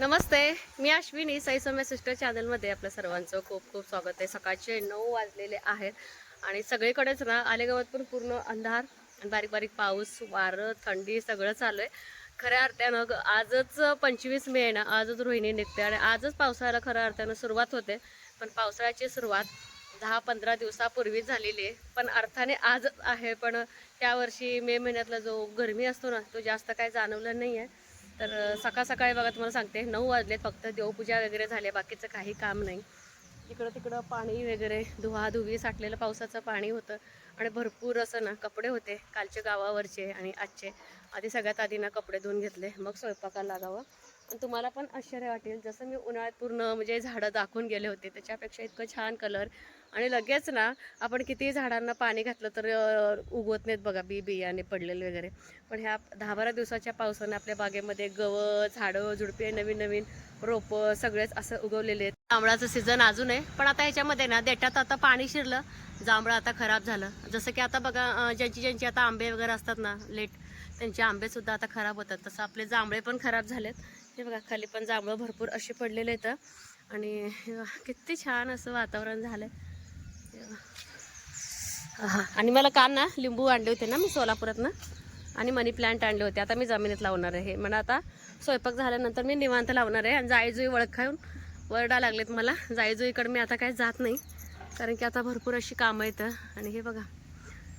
नमस्ते मी अश्विनी साई सिस्टर चॅनलमध्ये आपल्या सर्वांचं खूप खूप स्वागत आहे. सकाळचे नऊ वाजलेले आहेत आणि सगळीकडेच ना आलेगावात पण पूर्ण अंधार आणि बारीक बारीक पाऊस वारं थंडी सगळं चालू आहे. खऱ्या अर्थानं आजच पंचवीस मे आहे ना आजच रोहिणी निघते आणि आजच पावसाळ्याला खऱ्या अर्थानं सुरुवात होते. पण पावसाळ्याची सुरुवात दहा पंधरा दिवसापूर्वी झालेली आहे. पण अर्थाने आजच आहे पण त्यावर्षी मे महिन्यातला जो गरमी असतो ना तो जास्त काय जाणवला नाही आहे. तर सकाळ सकाळी बघा तुम्हाला सांगते. नऊ वाजलेत फक्त देवपूजा वगैरे झाली बाकीचं काही काम नाही. इकडं तिकडं पाणी वगैरे धुवाधुवी साठलेलं पावसाचं पाणी होतं. आणि भरपूर असं ना कपडे होते कालचे गावावरचे आणि आजचे. आधी सगळ्यात आधी ना कपडे धुवून घेतले. मग स्वयंपाकाला लागावं. आणि तुम्हाला पण आश्चर्य वाटेल जसं मी उन्हाळ्यात पूर्ण म्हणजे झाडं दाखवून गेले होते त्याच्यापेक्षा इतकं छान कलर आणि लगेच ना आपण किती झाडांना पाणी घातलं तर उगवत नाहीत बघा बी बियाणे पडलेले वगैरे. पण ह्या दहा बारा दिवसाच्या पावसाने आपल्या बागेमध्ये गवत झाडं झुडपे नवीन नवीन रोपं सगळेच असं उगवलेले आहेत. जांभळाचं सीझन अजून आहे पण आता ह्याच्यामध्ये ना देठात आता पाणी शिरलं जांभळं आता खराब झालं. जसं की आता बघा ज्यांची ज्यांची आता आंबे वगैरे असतात ना लेट त्यांचे आंबेसुद्धा आता खराब होतात. तसं आपले जांभळे पण खराब झालेत. हे बघा खाली पण जांभळं भरपूर असे पडलेले आहेत. आणि किती छान असं वातावरण झालंय. हां आणि मला काल ना लिंबू आणले होते ना मी सोलापुरात ना आणि मनी प्लांट आणले होते. आता मी जमिनीत लावणार आहे. हे मला आता स्वयंपाक झाल्यानंतर मी निवांत लावणार आहे. आणि जाईजुई वळख खाऊन वरडा लागलेत मला. जाईजुईकडे मी आता काही जात नाही. कारण की आता भरपूर अशी कामं येतं. आणि हे बघा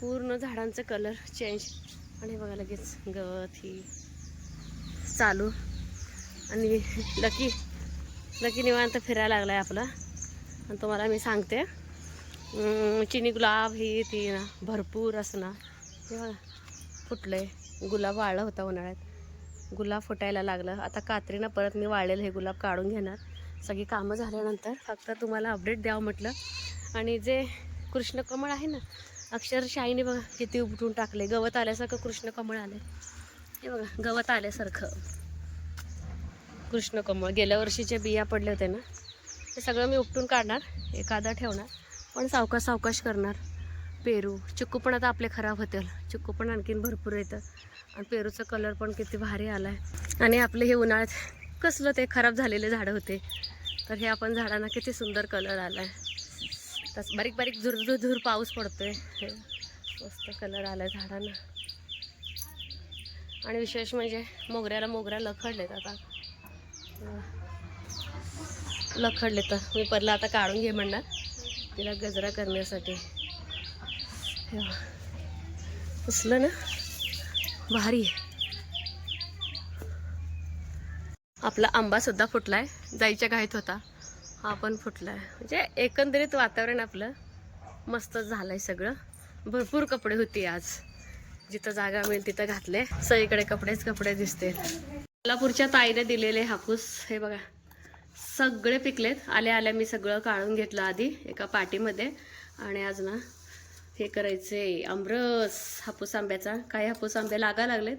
पूर्ण झाडांचं कलर चेंज आणि हे बघा लगेच गवत ही चालू. आणि लकी लकी निवांत फिरायला लागला आहे आपला. आणि तुम्हाला मी सांगते. चिनी गुलाब ही ती ना भरपूर असं ना हे बघा फुटलंय. गुलाब वाळला होता उन्हाळ्यात. गुलाब फुटायला लागलं. आता कात्रीनं परत मी वाळलेलं हे गुलाब काढून घेणार. सगळी कामं झाल्यानंतर फक्त तुम्हाला अपडेट द्यावं म्हटलं. आणि जे कृष्णकमळ आहे ना अक्षरशाईने बघा किती उपटून टाकले. गवत आल्यासारखं कृष्णकमळ आले हे बघा गवत आल्यासारखं. कृष्णकमळ. गेल्या वर्षीचे बिया पडले होते ना. ते सगळं मी उपटून काढणार. एखादा ठेवणार. पण सावकाश सावकाश करणार. पेरू चिक्कू पण आता आपले खराब होतील. चिक्कू पण आणखीन भरपूर येतं आणि पेरूचं कलर पण किती भारी आला आहे आणि आपले हे उन्हाळ्यात कसलं ते खराब झालेले झाडं होते. तर हे आपण झाडांना किती सुंदर कलर आला आहे तस बारीक बारीक झुर झुर झुर पाऊस आहे हे मस्त कलर आला आहे झाडांना. आणि विशेष म्हणजे मोगऱ्याला मोगऱ्या लखडलेत आता. लखडले तर मी परला आता काढून घे म्हणणार. तिला गजरा करण्यासाठी. असलं ना? भारी. आपला आंबा सुद्धा फुटलाय. जायच्या घाईत होता. हा पण फुटलाय. म्हणजे एकंदरीत वातावरण आपलं मस्त झालंय सगळं. भरपूर कपडे होते आज. जिथं जागा मिळेल तिथं घातले. सगळीकडे कपडेच कपडे दिसते कोल्हापूरच्या ताईने दिलेले हापूस. हे बघा. सगळे पिकलेत. आल्या आल्या मी सगळं काढून घेतलं आधी एका पाटीमध्ये. आणि आज ना हे करायचे आमरस हापूस आंब्याचा. काही हापूस आंबे लागा लागलेत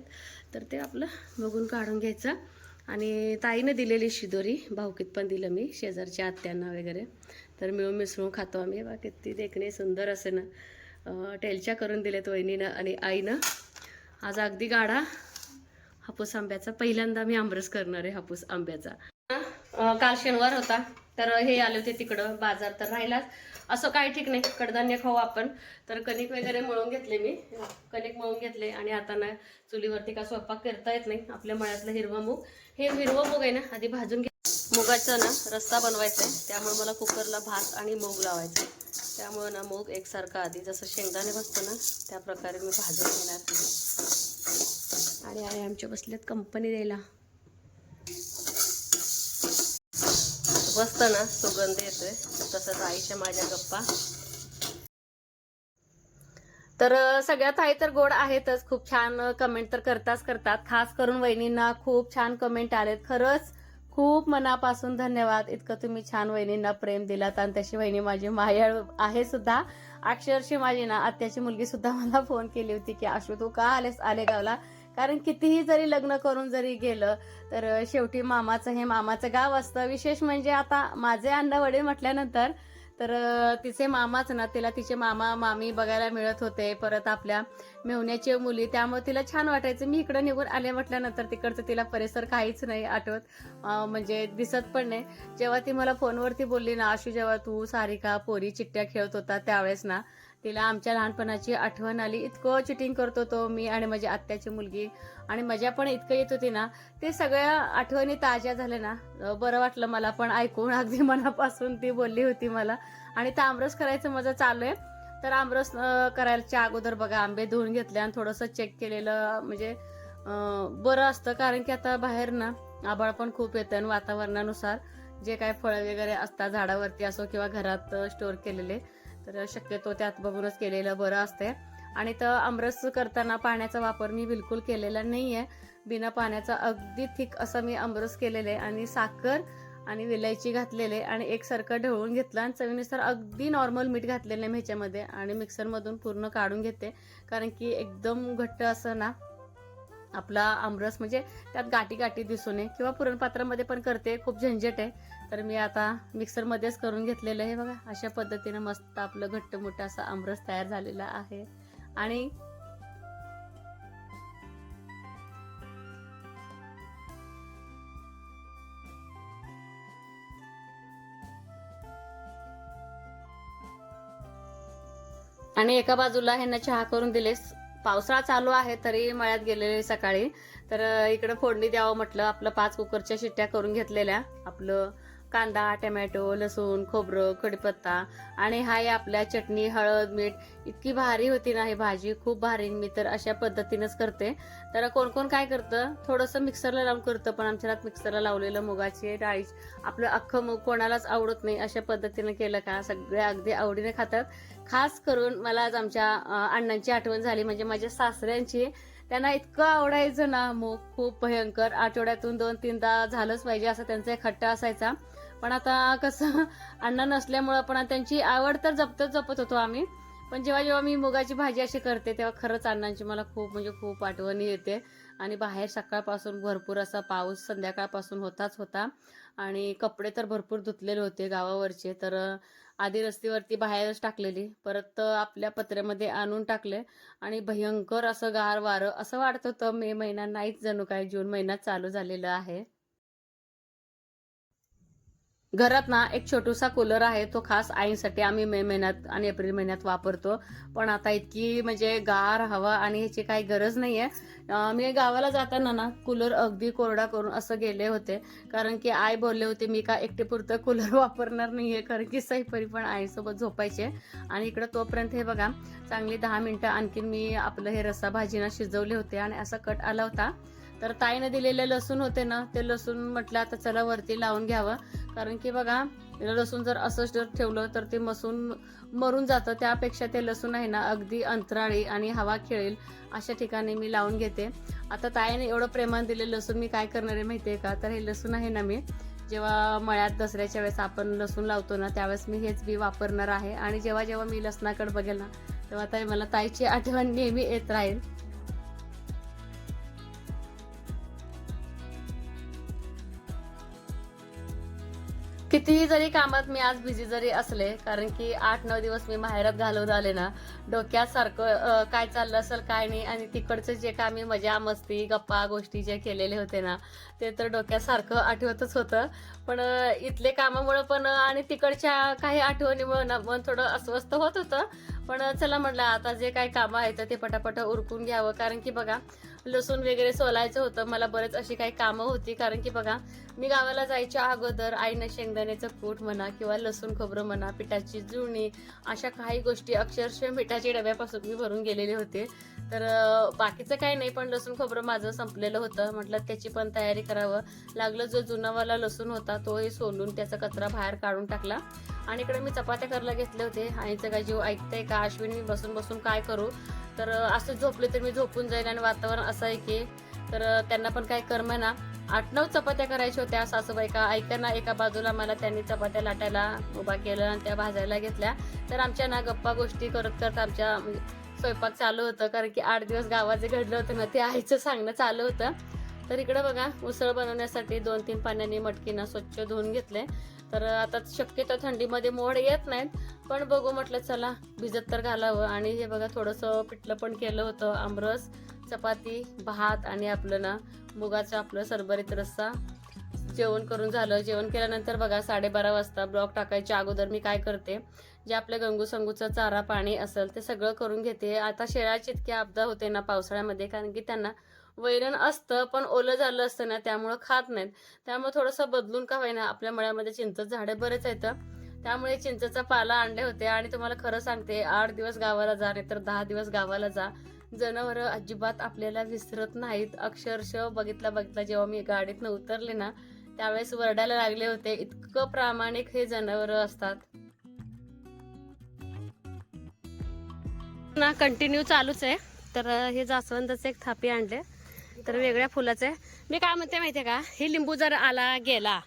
तर ते आपलं बघून काढून घ्यायचं. आणि ताईनं दिलेली शिदोरी भाऊकीत पण दिलं मी शेजारच्या आत्यांना वगैरे. तर मिळून मिसळून खातो आम्ही. बा किती देखणे सुंदर असे ना. टेलच्या करून दिलेत वहिनीनं आणि आईनं. आज अगदी गाढा हापूस आंब्याचा. पहिल्यांदा मी आमरस करणार आहे हापूस आंब्याचा. काल शनिवार होता. तर हे आले होते तिकडं बाजार तर राहिलाच. असं काही ठीक नाही. कडधान्य खाऊ आपण. तर कणिक वगैरे मळून घेतले मी. कणिक मळून घेतले आणि आता ना चुलीवरती का स्वयंपाक करता येत नाही. आपल्या मळ्यातलं हिरवा मूग. हे हिरवं मूग आहे ना आधी भाजून घे. मुगाचं ना रस्ता बनवायचा आहे. त्यामुळे मला कुकरला भात आणि मूग लावायचा त्यामुळे ना मूग एकसारखा आधी जसं शेंगदाणे बसतो ना त्या प्रकारे मी भाजून घेणार आणि आई आमच्या बसल्यात कंपनी द्यायला. मस्त ना सुगंध येतोय. तसंच आईच्या माझ्या गप्पा. तर सगळ्यात आहे तर गोड आहेतच. खूप छान कमेंट तर करताच करतात. खास करून वहिनींना खूप छान कमेंट आलेत. खरंच खूप मनापासून धन्यवाद. इतकं तुम्ही छान वहिनींना प्रेम दिलात आणि तशी वहिनी माझी मायाळ आहे सुद्धा. अक्षरशी माझी ना आत्याची मुलगी सुद्धा मला फोन केली होती की आशू तू का आलेस आलेगावला? कारण कितीही जरी लग्न करून जरी गेलं तर शेवटी मामाचं हे मामाचं गाव असतं. विशेष म्हणजे आता माझे अण्णा वडील म्हटल्यानंतर तर तिचे मामाच ना तिला तिचे मामा मामी बघायला मिळत होते. परत आपल्या मेहुण्याची मुली त्यामुळे तिला छान वाटायचं. मी इकडं निघून आले म्हटल्यानंतर तिकडचं तिला परिसर काहीच नाही आठवत. म्हणजे दिसत पण नाही. जेव्हा ती मला फोनवरती बोलली ना आशू जेव्हा तू सारिका पोरी चिट्ट्या खेळत होता त्यावेळेस ना तिला आमच्या लहानपणाची आठवण आली. इतकं चिटिंग करत होतो मी आणि माझी आत्याची मुलगी. आणि मजा पण इतकं येत होती ना ते सगळ्या आठवणी ताज्या झाल्या ना. बरं वाटलं मला पण ऐकून. अगदी मनापासून ती बोलली होती मला. आणि ते आमरस करायचं माझं चालू आहे. तर आमरस करायच्या अगोदर बघा आंबे धुवून घेतले आणि थोडंसं चेक केलेलं म्हणजे बरं असतं. कारण की आता बाहेर ना आभाळ पण खूप येतं आणि वातावरणानुसार जे काय फळं वगैरे असतात झाडावरती असो किंवा घरात स्टोअर केलेले तर शक्यतो त्यात बघूनच केलेलं बरं असते आणि तर आमरस करताना पाण्याचा वापर मी बिलकुल केलेला नाही आहे बिना पाण्याचा अगदी थिक असं मी आमरस केलेलं आहे आणि साखर आणि विलायची घातलेले आणि एकसारखं ढवळून घेतलं आणि चवीनुसार अगदी नॉर्मल मीठ घातलेलं आहे ह्याच्यामध्ये आणि मिक्सरमधून पूर्ण काढून घेते. कारण की एकदम घट्ट असं ना आपला आमरस म्हणजे त्यात गाठी गाठी दिसू नये किंवा पुरणपात्रामध्ये पण करते खूप झंझट आहे. तर मी आता मिक्सरमध्येच करून घेतलेलं आहे बघा. अशा पद्धतीनं मस्त आपलं घट्ट मोठं असं आमरस तयार झालेला आहे. आणि आणि एका बाजूला ह्यांना चहा करून दिलेस. पावसाळा चालू आहे तरी मळ्यात गेलेले सकाळी. तर इकडं फोडणी द्यावं म्हटलं. आपलं पाच कुकरच्या शिट्ट्या करून घेतलेल्या. आपलं कांदा टमॅटो लसूण खोबरं कढीपत्ता आणि हाय आपल्या चटणी हळद मीठ इतकी भारी होती ना ही भाजी. खूप भारी. मी तर अशा पद्धतीनंच करते. तर कोण कोण काय करतं? थोडंसं मिक्सरला लावून करतं पण आमच्या घरात मिक्सरला लावलेलं मुगाची डाळी आपलं अख्खं मूग कोणालाच आवडत नाही अशा पद्धतीनं केलं का सगळे अगदी आवडीने खातात. खास करून मला आज आमच्या अण्णांची आठवण झाली. म्हणजे माझ्या सासऱ्यांची. त्यांना इतकं आवडायचं ना मूग. खूप भयंकर. आठवड्यातून दोन तीनदा झालंच पाहिजे असं त्यांचा एक हट्ट असायचा. पण आता कसं अण्णा नसल्यामुळं पण त्यांची आवड तर जपतच जपत होतो आम्ही. पण जेव्हा जेव्हा मी मुगाची भाजी अशी करते तेव्हा खरंच अण्णांची मला खूप म्हणजे खूप आठवणी येते. आणि बाहेर सकाळपासून भरपूर असा पाऊस संध्याकाळपासून होताच होता. आणि कपडे तर भरपूर धुतलेले होते गावावरचे तर आधी रस्त्यावरती बाहेरच टाकलेली. परत आपल्या पत्र्यामध्ये आणून टाकले. आणि भयंकर असं गार वारं असं वाटत होतं मे महिना नाहीच जणू काय जून महिन्यात चालू झालेला आहे. घरात ना एक छोटूसा कूलर आहे तो खास आईसाठी आम्ही मे महिन्यात आणि एप्रिल महिन्यात वापरतो. पण आता इतकी म्हणजे गार हवा आणि ह्याची काही गरज नाही आहे मी गावाला जाताना ना कूलर अगदी कोरडा करून असं गेले होते. कारण की आई बोलले होते मी का एकटेपुरतं कूलर वापरणार नाही आहे कारण की सैपरी पण आईसोबत झोपायचे. आणि इकडं तोपर्यंत हे बघा चांगली दहा मिनटं आणखीन मी आपलं हे रस्सा भाजीना शिजवले होते आणि असा कट आला होता. तर ताईनं दिलेले लसूण होते ना ते लसूण म्हटलं आता चला वरती लावून घ्यावं. कारण की बघा लसूण जर असं जर ठेवलं तर ते मसून मरून जातं. त्यापेक्षा ते लसूण आहे ना अगदी अंतराळी आणि हवा खेळेल अशा ठिकाणी मी लावून घेते. आता ताईने एवढं प्रेमान दिले लसूण मी काय करणार आहे माहिती आहे का? तर हे लसूण आहे ना मी जेव्हा मळ्यात दसऱ्याच्या वेळेस आपण लसूण लावतो ना त्यावेळेस मी हेच बी वापरणार आहे. आणि जेव्हा जेव्हा मी लसणाकडे बघेल ना तेव्हा ताई मला ताईची आठवण नेहमी येत राहील. कितीही जरी कामात मी आज बिझी जरी असले कारण की आठ नऊ दिवस मी माहेरात घालवून आले ना डोक्यात सारखं काय चाललं असेल काय नाही आणि तिकडचं जे काय मी मजा मस्ती गप्पा गोष्टी जे केलेले होते ना ते तर डोक्यात सारखं आठवतच होतं. पण इथले कामामुळं पण आणि तिकडच्या काही आठवणीमुळं ना मन थोडं अस्वस्थ होत होतं. पण चला म्हटलं आता जे काही कामं आहेत ते पटापट उरकून घ्यावं. कारण की बघा लसूण वगैरे सोलायचं होतं. मला बरेच अशी काही कामं होती. कारण की बघा मी गावाला जायच्या अगोदर आईनं शेंगदाण्याचं कूट म्हणा किंवा लसूण खोबरं म्हणा पिठाची जुळणी अशा काही गोष्टी अक्षरशः मिठाच्या डब्यापासून मी भरून गेलेले होते. तर बाकीचं काही नाही पण लसूण खोबरं माझं संपलेलं होतं. म्हटलं त्याची पण तयारी करावं. लागलं जो जुनावाला लसूण होता तोही सोलून त्याचा कचरा बाहेर काढून टाकला. आणि इकडे मी चपात्या करायला घेतले होते. आईचं काय जीव ऐकतंय का? अश्विन मी बसून बसून काय करू? तर असं झोपले तर मी झोपून जाईल आणि वातावरण असं आहे की तर त्यांना पण काय कर्म ना आठ नऊ चपात्या करायच्या होत्या सासूबाई का ऐकताना एका बाजूला मला त्यांनी चपात्या लाटायला उभा केलं आणि त्या भाजायला घेतल्या. तर आमच्या ना गप्पा गोष्टी करत करत आमच्या म्हणजे, स्वयंपाक चालू होतं. कारण की आठ दिवस गावात जे घडलं होतं ना ते आईचं सांगणं चालू होतं. तर इकडं बघा उसळ बनवण्यासाठी दोन तीन पाण्याने मटकीनं स्वच्छ धुवून घेतले तर आता शक्यतो थंडीमध्ये मोड येत नाहीत पण बघू म्हटलं चला भिजत तर घालावं. आणि हे बघा थोडंसं पिठलं पण केलं होतं आमरस चपाती भात आणि आपलं ना मुगाचं आपलं सरभरीत रस्सा. जेवण करून झालं. जेवण केल्यानंतर बघा साडेबारा वाजता ब्लॉक टाकायच्या अगोदर मी काय करते जे आपल्या गंगू संगूचं चारा पाणी असेल ते सगळं करून घेते. आता शेळ्याची इतकी आपदा होते ना पावसाळ्यामध्ये कारण की त्यांना वैरण असतं पण ओलं झालं असतं ना त्यामुळं खात नाहीत. त्यामुळे थोडंसं बदलून का होईना आपल्या मळ्यामध्ये चिंच झाडे बरेच आहेत. त्यामुळे चिंचेचा पाला आणले होते आणि तुम्हाला खरं सांगते आठ दिवस गावाला जा नाही तर दहा दिवस गावाला जा. जनावरं अजिबात आपल्याला विसरत नाहीत. अक्षरशः बघितला बघितला जेव्हा मी गाडीतनं उतरले ना त्यावेळेस वरडायला लागले होते इतकं प्रामाणिक हे जनावरं असतात. ना कंटिन्यू चालूच आहे. तर हे जास्वंदाचे एक थापी आणले. तर वेगळ्या फुलाचे आहे. मी काय म्हणते माहितीये का? हे लिंबू जर आला गेला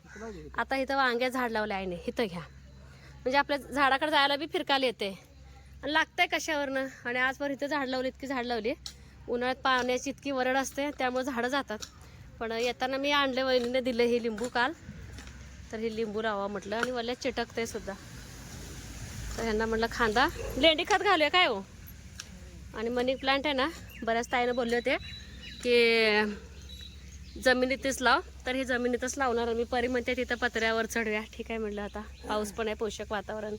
आता इथं वांग्या झाड लावले आहे इथं घ्या. म्हणजे आपल्या झाडाकडे जायला बी फिरकायला येते. आणि लागतंय कशावरनं? आणि आजवर इथं झाड लावली इतकी झाड लावली. उन्हाळ्यात पाण्याची इतकी वरड असते त्यामुळे झाडं जातात. पण येताना मी आणले वहिनीने दिले हे लिंबू काल. तर हे लिंबू लावा म्हटलं आणि वल्या चिटकते सुद्धा. तर ह्यांना म्हटलं खांदा. लेंडी खत घालूया काय हो? आणि मनी प्लांट आहे ना बऱ्याच ताईनं बोलले होते. की जमिनीतच लाव. तर हे जमिनीतच लावणार मी परी म्हणते तिथं पत्र्यावर चढूया. ठीक आहे म्हटलं आता. पाऊस पण आहे पोषक वातावरण.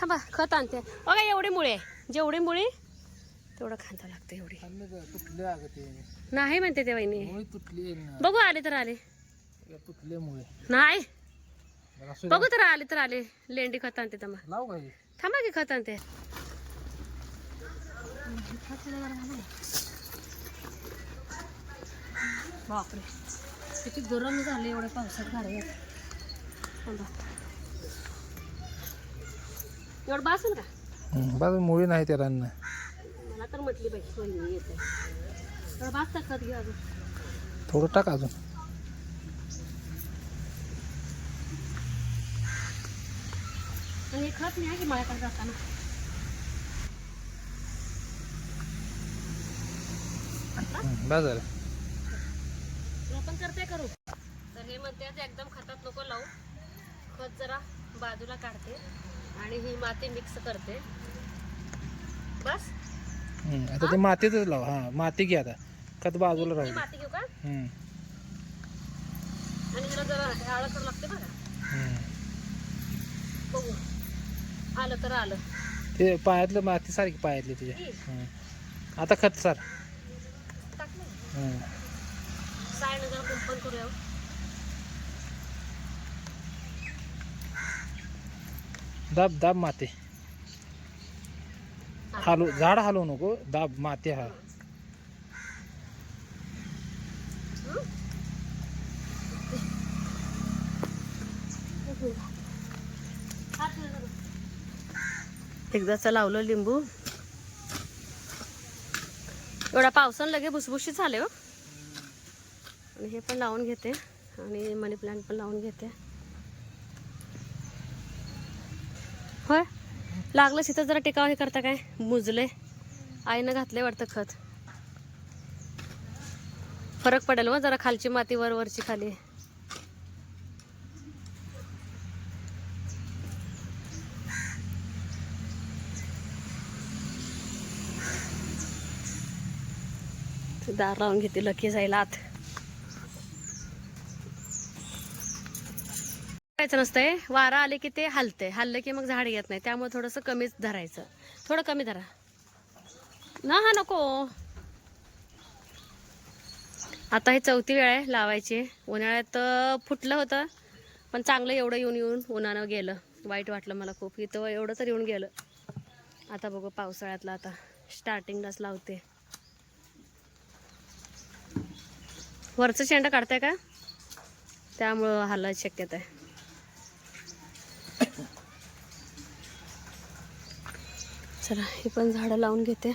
थांबा खत आणते. बघा एवढी मुळे आहे. जेवढी मुळी तेवढं खांदा लागतं एवढी. नाही म्हणते ते वहिनी. मुळे तुटली बघू आले तर आले. तुटले मुळे. नाही. बघू तर आले तर आले. लेंडी खत आणते काय थांबा की खत आणते. बापरे. किती गरम झाले एवढ्या पावसात थांबा. एवढं बासल का? बघ मुळी नाही त्या रान. मला तर म्हटली बाई वहिनी येते एवढं बास का खत घ्या अजून. थोडं टाक अजून. आणि हे खत नाही की माझ्याकडे जाताना? बस झालं. तुला पण करते करू. तर हे म्हणते आज एकदम खतात नको लावू. खत जरा बाजूला काढते आणि ही माती मिक्स करते. बस. आता ते मातीतच लाव. हा माती घे आता. खत बाजूला राहू. माती घेऊ का? आणि ह्याला जरा हळद करू लागते बघा. बघू. आलं तर आलं. ते पायातलं माती सारखी पायातली तुझ्या. आता खत सार. टाकलं हम्म. सायनं जरा कुंपण करूया. दाब दाब माती हालू झाड हलवू नको दाब माती हा एकदाचं लावलं लिंबू एवढा पावसानं लगे भुसभुशीत झाले हो आणि हे पण लावून घेते. आणि मनी प्लांट पण लावून घेते. होय? लागलं तिथं जरा टिकाव हे करता काय? मुजले. आईनं घातले वाटतं खत. फरक पडेल व जरा खालची माती वर वरची खाली. दार लावून घेते लकी जाईल आत. करायचं नसतंय. वारा आले की ते हलते हललं की मग झाड येत नाही. त्यामुळे थोडंसं कमीच धरायचं. थोडं कमी धरा. ना हा नको. आता हे चौथी वेळ आहे लावायची. उन्हाळ्यात फुटलं होतं पण चांगलं एवढं येऊन येऊन उन्हानं गेलं. वाईट वाटलं मला खूप. इथं एवढं तर येऊन गेलं. आता बघू पावसाळ्यातलं आता स्टार्टिंगलाच लावते. वरचं शेंडा काढताय का? त्यामुळं हालायची शक्यता आहे. चला हे पण झाडं लावून घेते.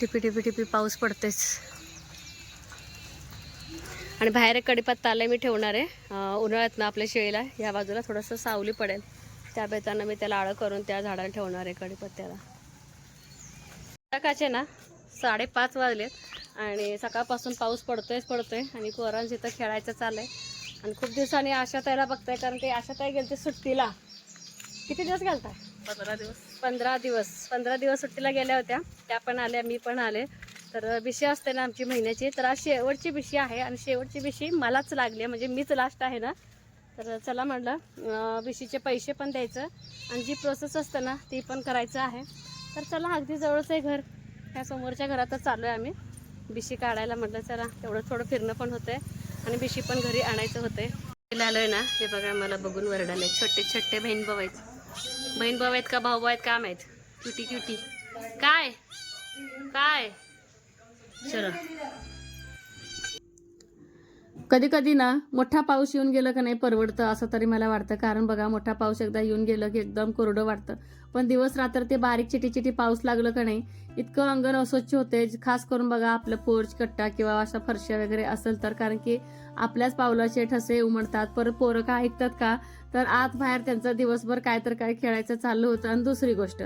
टिपी टिपी टिपी पाऊस पडतेच. आणि बाहेर एक कडीपत्ता आलाय मी ठेवणार आहे. उन्हाळ्यात ना आपल्या शेळीला या बाजूला थोडंसं सावली पडेल. त्या बेताना मी त्याला आळं करून त्या झाडाला ठेवणार आहे कडीपत्त्याला सकाळचे ना साडेपाच वाजलेत आणि सकाळपासून पाऊस पडतोयच पडतोय. आणि पोरांचं इथं खेळायचं चाललंय. आणि खूप दिवसांनी आशा ताईला बघताय कारण ते आशा ताई गेलते सुट्टीला. किती दिवस गेलता? पंधरा दिवस. पंधरा दिवस. पंधरा दिवस सुट्टीला गेल्या होत्या. त्या पण आल्या मी पण आले. तर बिशी असते ना आमची महिन्याची. तर आज शेवटची बिशी आहे आणि शेवटची बिशी मलाच लागली आहे. म्हणजे मीच लास्ट आहे ना. तर चला म्हटलं बिशीचे पैसे पण द्यायचं आणि जी प्रोसेस असते ना ती पण करायचं आहे. तर चला अगदी जवळच आहे घर. ह्या समोरच्या घरातच चाललो आहे आम्ही. बिशी काढायला म्हटलं चला तेवढं थोडं फिरणं पण होतंय. आणि बिशी पण घरी आणायचं होतंय. आलोय ना हे बघा मला बघून वरडाले छोटे छोटे बहीण भाऊ आहेत. बहीण भाऊ आहेत का भाऊ आहेत का माहीत क्युटी क्युटी. काय? काय? चलो. कधी कधी ना मोठा पाऊस येऊन गेलं का नाही परवडतं असं तरी मला वाटतं. कारण बघा मोठा पाऊस एकदा येऊन गेलं की एकदम कोरडं वाटतं. पण दिवस रात्र ते बारीक चिटी चिटी पाऊस लागलं का नाही इतकं अंगण अस्वच्छ होते खास करून बघा आपलं पोर्च कट्टा किंवा अशा फरशा वगैरे असेल तर कारण की आपल्याच पावलाचे ठसे उमडतात. परत पोरं का ऐकतात का? तर आत बाहेर त्यांचं दिवसभर काय तर काय खेळायचं चाललं होतं. आणि दुसरी गोष्ट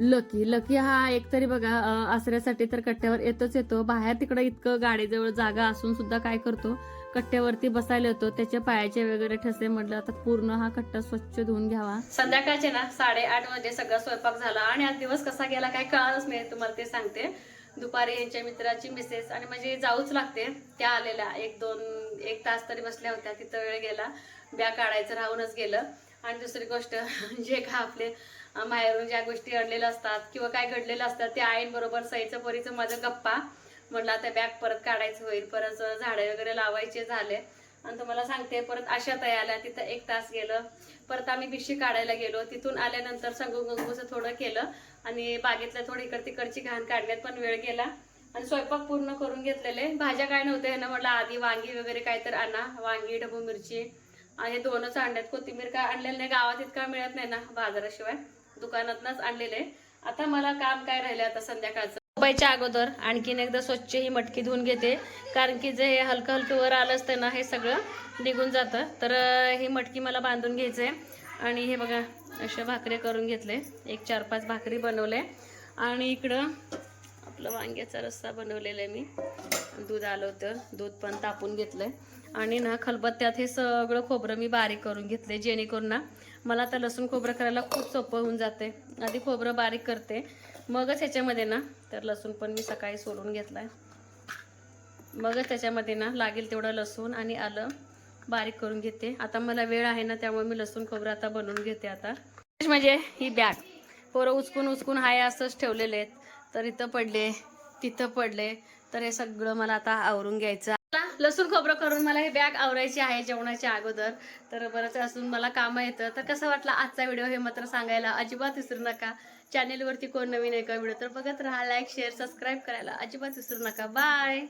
लकी लकी हा एक तरी बघा आसऱ्यासाठी तर कट्ट्यावर येतच येतो. बाहेर तिकडं इतकं गाडीजवळ जागा असून सुद्धा काय करतो? कट्ट्यावरती बसायला येतो त्याच्या पायाचे वगैरे ठसे म्हटलं आता पूर्ण हा कट्टा स्वच्छ धुवून घ्यावा. संध्याकाळचे ना साडेआठ वाजे सगळा स्वयंपाक झाला आणि आज दिवस कसा गेला काय कळालंच नाही तुम्हाला ते सांगते. दुपारी यांच्या मित्राची मिसेस आणि म्हणजे जाऊच लागते त्या आलेल्या. एक दोन एक तास तरी बसल्या होत्या तिथं वेळ गेला. ब्या काढायचं राहूनच गेलं. आणि दुसरी गोष्ट जे का आपले माहेरून ज्या गोष्टी आणलेल्या असतात किंवा काय घडलेलं असतात त्या आईंबरोबर सईचं परीचं माझं गप्पा. म्हटलं आता बॅग परत काढायचं होईल परत झाडे वगैरे लावायचे झाले. आणि तुम्हाला सांगते परत अशा तया आल्या तिथं एक तास गेलं. परत आम्ही बिशी काढायला गेलो. तिथून आल्यानंतर संगू गंगूचं थोडं केलं. आणि बागेतल्या थोडी इकड तिकडची घाण काढण्यात पण वेळ गेला. आणि स्वयंपाक पूर्ण करून घेतलेले. भाज्या काय नव्हत्या ह्यानं म्हटलं आधी वांगी वगैरे काय तर आणा. वांगी ढबू मिरची. आणि हे दोनच आणल्यात. कोथिंबीर काय आणलेलं नाही. गावात इतका मिळत नाही ना बाजाराशिवाय. दुकानातनच आणलेले. आता मला काम काय राहिले आता संध्याकाळचं? झोपायच्या अगोदर आणखीन एकदा स्वच्छ ही मटकी धुवून घेते. कारण की जे हे हलकं हलकं वर आलं असतं ना हे सगळं निघून जातं. तर ही मटकी मला बांधून घ्यायचं आहे आणि हे बघा अशा भाकरी करून घेतले. एक चार पाच भाकरी बनवले. आणि इकडं आपलं वांग्याचा रस्सा बनवलेला आहे मी. दूध आलं होतं. दूध पण तापून घेतलं आणि ना खलबत्त्यात हे सगळं खोबरं मी बारीक करून घेतले जेणेकरून ना मला आता लसूण खोबरं करायला खूप सोपं होऊन जाते. आधी खोबरं बारीक करते. मगच ह्याच्यामध्ये ना तर लसूण पण मी सकाळी सोलून घेतलाय. मगच त्याच्यामध्ये ना लागेल तेवढं लसूण आणि आलं बारीक करून घेते. आता मला वेळ आहे ना त्यामुळे मी लसूण खोबरं आता बनवून घेते आता. म्हणजे ही बॅग. पोरं उचकून उचकून हाय असंच ठेवलेले आहेत. तर इथं पडले तिथं पडले. तर हे सगळं मला आता आवरून घ्यायचं लसूण खोबरं करून मला हे बॅग आवरायची आहे जेवणाच्या अगोदर. तर बरंच असून मला कामं येतं तर कसं वाटलं आजचा व्हिडिओ हे मात्र सांगायला अजिबात विसरू नका. चॅनेलवरती कोण नवीन आहे का व्हिडिओ तर बघत राहा लाईक शेअर सबस्क्राईब करायला अजिबात विसरू नका. बाय